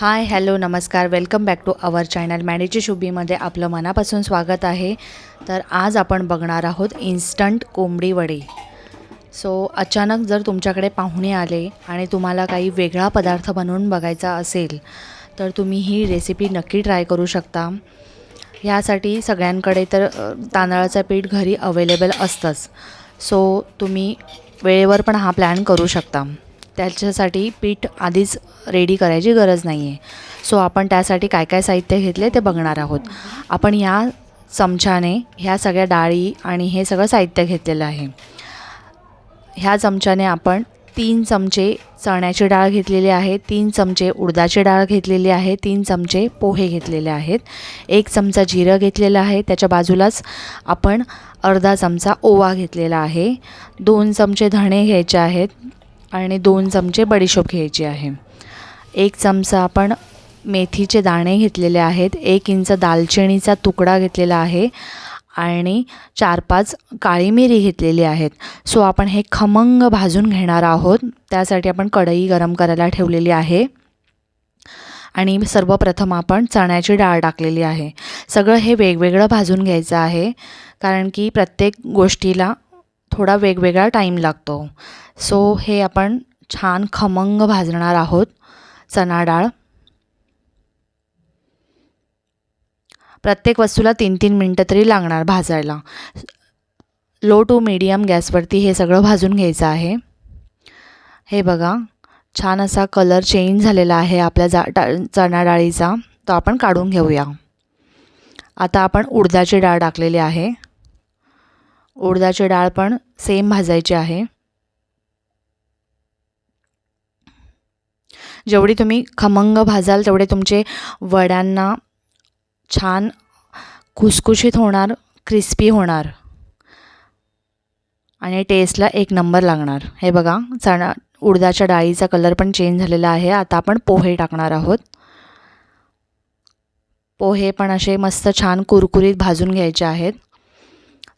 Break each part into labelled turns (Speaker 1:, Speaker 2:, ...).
Speaker 1: हाय hello नमस्कार. Welcome back to our channel मॅनेजी शुभीमध्ये आपलं मनापासून स्वागत आहे. तर आज आपण बघणार आहोत इन्स्टंट कोंबडी वडे. सो अचानक जर तुमच्याकडे पाहुणे आले आणि तुम्हाला काही वेगळा पदार्थ बनवून बघायचा असेल तर तुम्ही ही रेसिपी नक्की ट्राय करू शकता. ह्यासाठी सगळ्यांकडे तर तांदळाचं पीठ घरी अवेलेबल असतंच. सो तुम्ही वेळेवर पण हा प्लॅन करू शकता. त्याच्यासाठी पीठ आधीच रेडी करायची गरज नाही आहे सो आपण त्यासाठी काय काय साहित्य घेतले ते बघणार आहोत. आपण ह्या चमच्याने ह्या सगळ्या डाळी आणि हे सगळं साहित्य घेतलेलं आहे. ह्या चमच्याने आपण तीन चमचे चण्याची डाळ घेतलेली आहे तीन चमचे उडदाची डाळ घेतलेली आहे तीन चमचे पोहे घेतलेले आहेत. एक चमचा जिरं घेतलेलं आहे त्याच्या बाजूलाच आपण अर्धा चमचा ओवा घेतलेला आहे. दोन चमचे धणे घ्यायचे आहेत. आणि दोन चमचे बडीशोप घ्यायची आहे. एक चमचा आपण मेथीचे दाणे घेतलेले आहेत एक इंच दालचिनीचा तुकडा घेतलेला आहे आणि चार पाच काळी मिरी घेतलेली आहेत. सो आपण हे खमंग भाजून घेणार आहोत. त्यासाठी आपण कढई गरम करायला ठेवलेली आहे आणि सर्वप्रथम आपण चण्याची डाळ टाकलेली आहे. सगळं हे वेगवेगळं भाजून घ्यायचं आहे कारण की प्रत्येक गोष्टीला थोडा वेगवेगळा टाईम लागतो. सो हे आपण छान खमंग भाजणार आहोत. चणा डाळ. प्रत्येक वस्तूला तीन तीन मिनटं तरी लागणार भाजायला. लो टू मीडियम गॅसवरती हे सगळं भाजून घ्यायचं आहे. हे बघा छान असा कलर चेंज झालेला आहे आपल्या जा चणा डाळीचा. तो आपण काढून घेऊया. आता आपण उडदाची डाळ टाकलेली आहे. उडदाची डाळ पण सेम भाजायची आहे. जेवढी तुम्ही खमंग भाजाल तेवढे तुमचे वड्यांना छान खुसखुशीत होणार क्रिस्पी होणार. आणि टेस्टला एक नंबर लागणार. हे बघा चणा उडदाच्या डाळीचा कलर पण चेंज झालेला आहे. आता आपण पोहे टाकणार आहोत. पोहे पण असे मस्त छान कुरकुरीत भाजून घ्यायचे आहेत.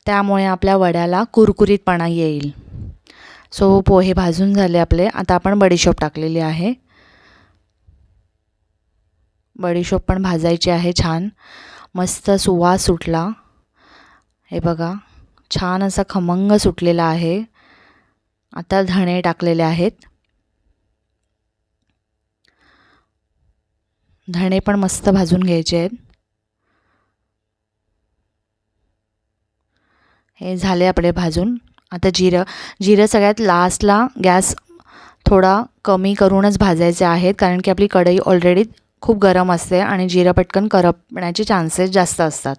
Speaker 1: त्यामुळे आपल्या वड्याला कुरकुरीतपणा येईल. सो पोहे भाजून झाले आपले. आता आपण बडीशोप टाकलेली आहे. बडीशोप पण भाजायची आहे छान. मस्त सुवास सुटला. हे बघा छान असा खमंग सुटलेला आहे. आता धणे टाकलेले आहेत. धणे पण मस्त भाजून घ्यायचे आहेत. हे झाले आपले भाजून. आता जिरं जिरं सगळ्यात लास्टला गॅस थोडा कमी करूनच भाजायचे आहेत कारण की आपली कढई ऑलरेडी खूप गरम असते आणि जिरं पटकन करपण्याचे चान्सेस जास्त असतात.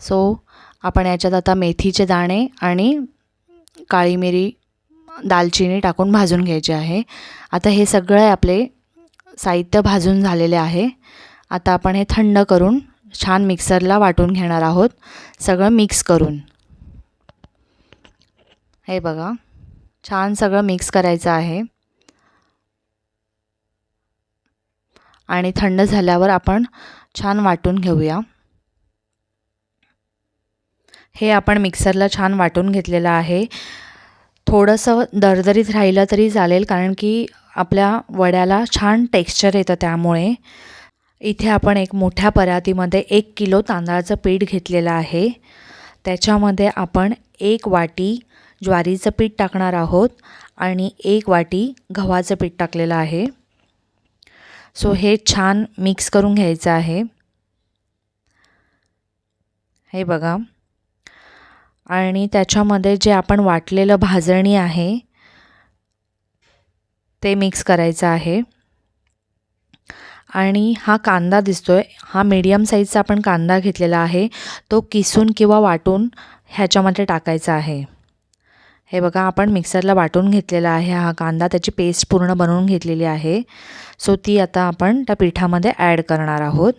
Speaker 1: सो आपण याच्यात आता मेथीचे दाणे आणि काळी मिरी दालचिनी टाकून भाजून घ्यायचे आहे. आता हे सगळे आपले साहित्य भाजून झालेले आहे. आता आपण हे थंड करून छान मिक्सरला वाटून घेणार आहोत. सगळं मिक्स करून. हे बघा. छान सगळं मिक्स करायचं आहे. आणि थंड झाल्यावर आपण छान वाटून घेऊया. हे आपण मिक्सरला छान वाटून घेतलेलं आहे. थोडंसं दरदरीत राहिलं तरी चालेल कारण की आपल्या वड्याला छान टेक्स्चर येतं त्यामुळे. इथे आपण एक मोठ्या परातीमध्ये एक किलो तांदळाचं पीठ घेतलेलं आहे. त्याच्यामध्ये आपण एक वाटी ज्वारीचं पीठ टाकणार आहोत आणि एक वाटी गव्हाचं पीठ टाकलेलं आहे. सो हे छान मिक्स करून घ्यायचं आहे. हे बघा. आणि त्याच्यामध्ये जे आपण वाटलेलं भाजणी आहे ते मिक्स करायचं आहे. आणि हा कांदा दिसतो आहे हा मीडियम साईजचा आपण कांदा घेतलेला आहे. तो किसून किंवा वाटून ह्याच्यामध्ये टाकायचा आहे. हे बघा आपण मिक्सरला वाटून घेतलेला आहे हा कांदा. त्याची पेस्ट पूर्ण बनवून घेतलेली आहे. सो ती आता आपण त्या पिठामध्ये ॲड करणार आहोत.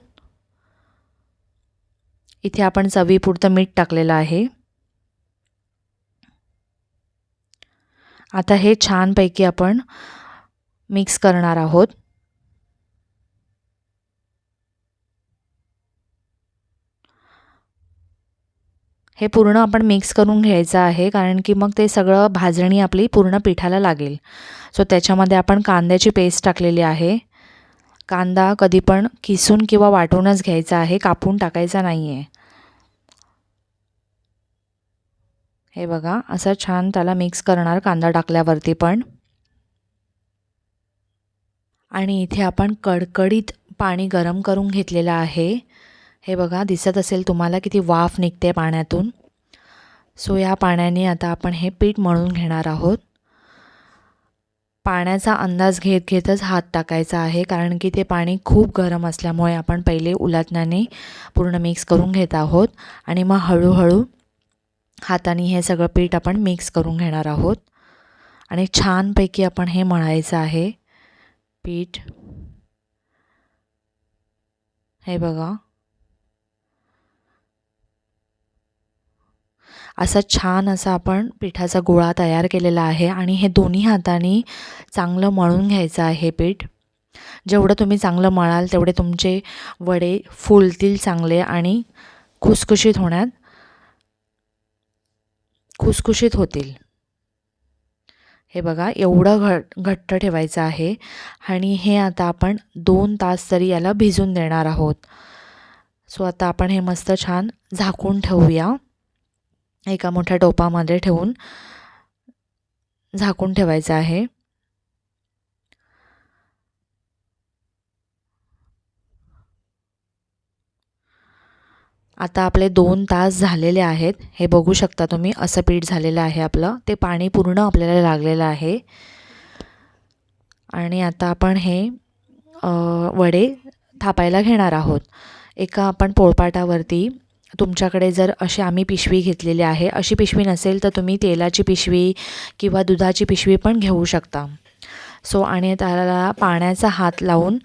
Speaker 1: इथे आपण चवीपुरतं मीठ टाकलेलं आहे. आता हे छानपैकी आपण मिक्स करणार आहोत. हे पूर्ण आपण मिक्स करून घ्यायचं आहे कारण की मग ते सगळं भाजणी आपली पूर्ण पिठाला लागेल. सो त्याच्यामध्ये आपण कांद्याची पेस्ट टाकलेली आहे. कांदा कधी पण किसून किंवा वाटूनच घ्यायचा आहे कापून टाकायचा नाही आहे हे बघा असं छान त्याला मिक्स करणार कांदा टाकल्यावरती पण. आणि इथे आपण कडकडीत पाणी गरम करून घेतलेलं आहे. हे बघा दिसत असेल तुम्हाला किती वाफ निघते पाण्यातून. सो या पाण्याने आता आपण हे पीठ मळून घेणार आहोत. पाण्याचा अंदाज घेत घेतच हात टाकायचा आहे कारण की ते पाणी खूप गरम असल्यामुळे आपण पहिले उलटण्याने पूर्ण मिक्स करून घेत आहोत. आणि मग हळूहळू हाताने हे सगळं पीठ आपण मिक्स करून घेणार आहोत. आणि छानपैकी आपण हे मळायचं आहे. पीठ. हे बघा. असा छान असा आपण पिठाचा गोळा तयार केलेला आहे आणि हे दोन्ही हाताने चांगलं मळून घ्यायचं आहे पीठ. जेवढं तुम्ही चांगलं मळाल तेवढे तुमचे वडे फुलतील चांगले आणि खुसखुशीत होण्यात खुसखुशीत होतील. हे बघा एवढं घट घट्ट ठेवायचं आहे आणि हे आता आपण दोन तास तरी याला भिजून देणार आहोत. सो आता आपण हे मस्त छान झाकून ठेवूया. एका मोठ्या टोपामध्ये ठेवून झाकून ठेवायचं आहे. आता आपले दोन तास झालेले आहेत. हे बघू शकता तुम्ही असं पीठ झालेलं आहे आपलं. ते पाणी पूर्ण आपल्याला लागलेलं आहे. आणि आता आपण हे वडे थापायला घेणार आहोत. एका आपण पोळपाटावरती तुमच्याकडे जर अशी आम्ही पिशवी घेतलेली आहे अशी पिशवी नसेल तर तुम्ही तेलाची पिशवी किंवा दुधाची पिशवी पण घेऊ शकता. सो आणि त्याला पाण्याचा हात लावून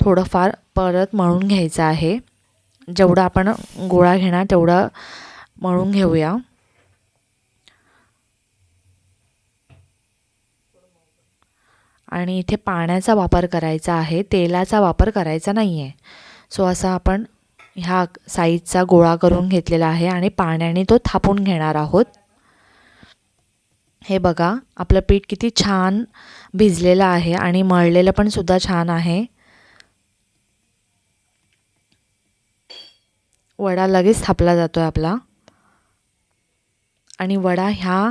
Speaker 1: थोडंफार परत मळून घ्यायचं आहे. जेवढं आपण गोळा घेणार तेवढं मळून घेऊया. आणि इथे पाण्याचा वापर करायचा आहे तेलाचा वापर करायचा नाही आहे सो असा आपण ह्या साईजचा गोळा करून घेतलेला आहे आणि पाण्याने तो थापून घेणार आहोत. हे बघा आपलं पीठ किती छान भिजलेलं आहे आणि मळलेलं पण सुद्धा छान आहे. वडा लगेच थापला जातो आहे आपला. आणि वडा ह्या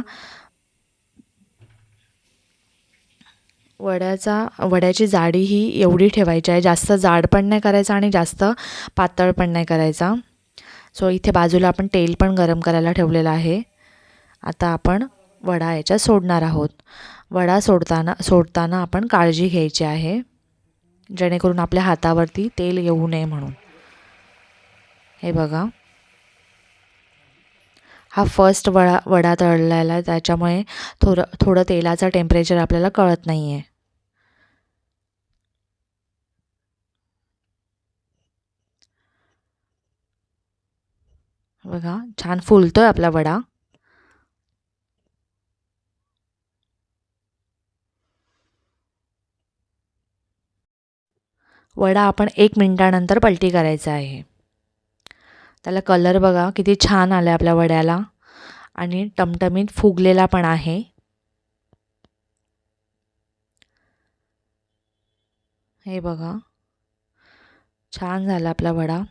Speaker 1: वड्याचा वड्याची जाडी ही एवढी ठेवायची आहे. जास्त जाड पण नाही करायचा आणि जास्त पातळ पण नाही करायचा. सो इथे बाजूला आपण तेल पण गरम करायला ठेवलेलं आहे. आता आपण वडा याच्यात सोडणार आहोत. वडा सोडताना सोडताना आपण काळजी घ्यायची आहे. जेणेकरून आपल्या हातावरती तेल येऊ नये म्हणून. हे बघा. हा फर्स्ट वडा वडा तळलेला आहे. त्याच्यामुळे थोडं थोडं तेलाचं टेम्परेचर आपल्याला कळत नाही आहे बघा छान फुलतो आहे आपला वडा. वडा आपण एक मिनटानंतर पलटी करायचा आहे. त्याला कलर बघा किती छान आला आहे आपल्या वड्याला. आणि टमटमीत फुगलेला पण आहे. हे बघा छान झाला आपला वडा.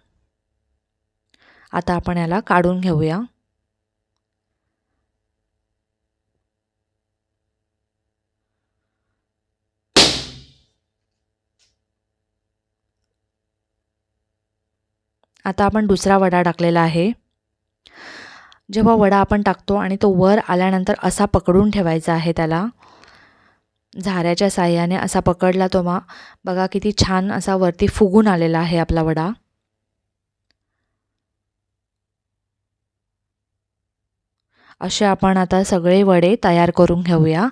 Speaker 1: आता आपण याला काढून घेऊया. आता आपण दुसरा वडा टाकलेला आहे. जेव्हा वडा आपण टाकतो आणि तो वर आल्यानंतर असा पकडून ठेवायचा आहे त्याला. झाऱ्याच्या साह्याने असा पकडला तो मा. बघा किती छान असा वरती फुगून आलेला आहे आपला वडा. असे आपण आता सगळे वडे तयार करून घेऊया.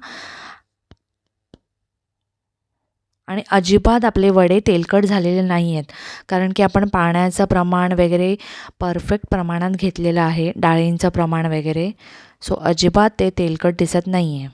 Speaker 1: आणि अजिबात आपले वडे तेलकट झालेले नाही आहेत कारण की आपण पाण्याचं प्रमाण वगैरे परफेक्ट प्रमाणात घेतलेलं आहे डाळींचं प्रमाण वगैरे. सो अजिबात ते तेलकट दिसत नाही आहे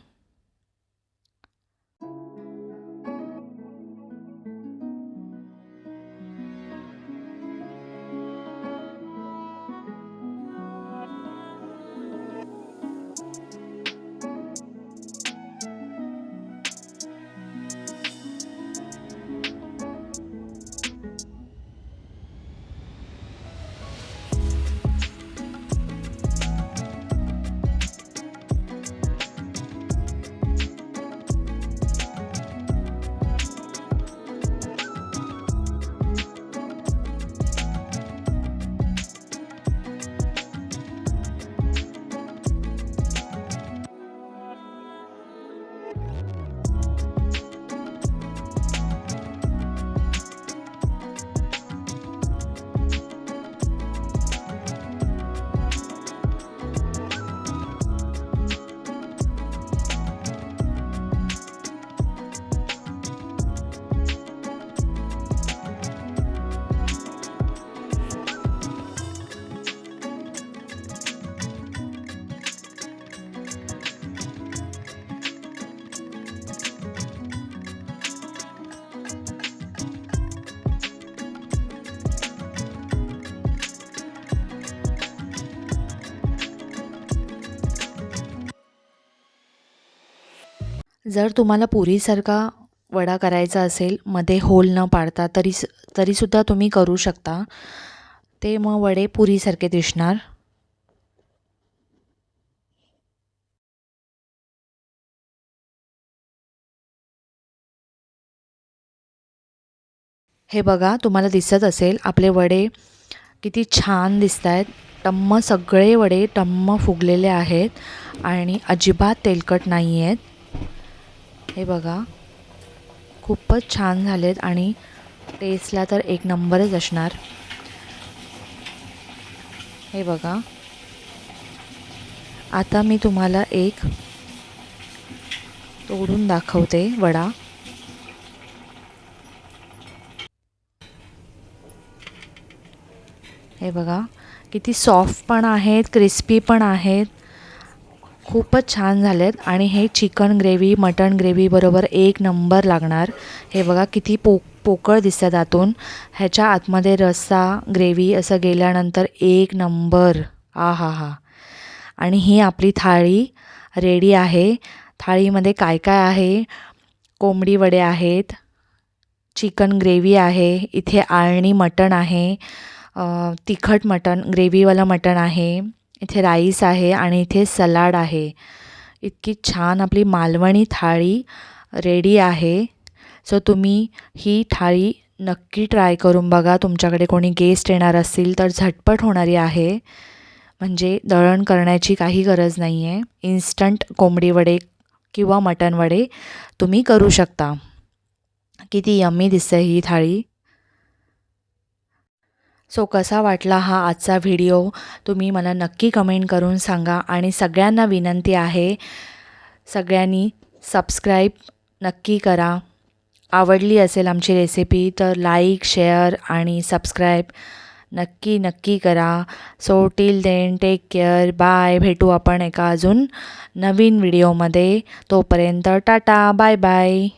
Speaker 1: जर तुम्हाला पुरीसारखा वडा करायचा असेल मध्ये होल न पाडता तरी तरीसुद्धा तुम्ही करू शकता. ते मग वडे पुरीसारखे दिसणार. हे बघा तुम्हाला दिसत असेल आपले वडे किती छान दिसत आहेत टम्म सगळे वडे टम्म फुगलेले आहेत आणि अजिबात तेलकट नाही आहेत हे बघा. खूपच छान झालेत आणि टेस्टला तर एक नंबरच असणार. हे बघा. आता मी तुम्हाला एक तोडून दाखवते वडा. हे बघा किती सॉफ्ट पण आहेत क्रिस्पी पण आहेत. खूपच छान झालेत. आणि हे चिकन ग्रेव्ही मटण ग्रेव्हीबरोबर एक नंबर लागणार. हे बघा किती पो पोकळ दिसतात आतून ह्याच्या आतमध्ये रस्सा ग्रेव्ही असं गेल्यानंतर एक नंबर. आ हा हा आणि ही आपली थाळी रेडी आहे. थाळीमध्ये काय काय आहे? कोंबडी वडे आहेत. चिकन ग्रेव्ही आहे. इथे आळणी मटण आहे. तिखट मटण ग्रेव्हीवालं मटण आहे. इथे राईस आहे आणि इथे सलाड आहे. इतकी छान आपली मालवणी थाळी रेडी आहे. सो तुम्ही ही थाळी नक्की ट्राय करून बघा. तुमच्याकडे कोणी गेस्ट येणार असतील तर झटपट होणारी आहे. म्हणजे दळण करण्याची काही गरज नाही आहे इन्स्टंट कोंबडी वडे किंवा मटण वडे तुम्ही करू शकता. किती यम्मी दिसते ही थाळी. सो कसा वाटला हा आजचा व्हिडिओ? तुम्ही मला नक्की कमेंट करून सांगा. आणि सगळ्यांना विनंती आहे सगळ्यांनी सबस्क्राईब नक्की करा. आवडली असेल आमची रेसिपी तर लाईक शेअर आणि सबस्क्राईब नक्की नक्की करा. So till then take care bye. भेटू आपण एका अजून नवीन व्हिडिओमध्ये. तोपर्यंत टाटा बाय बाय.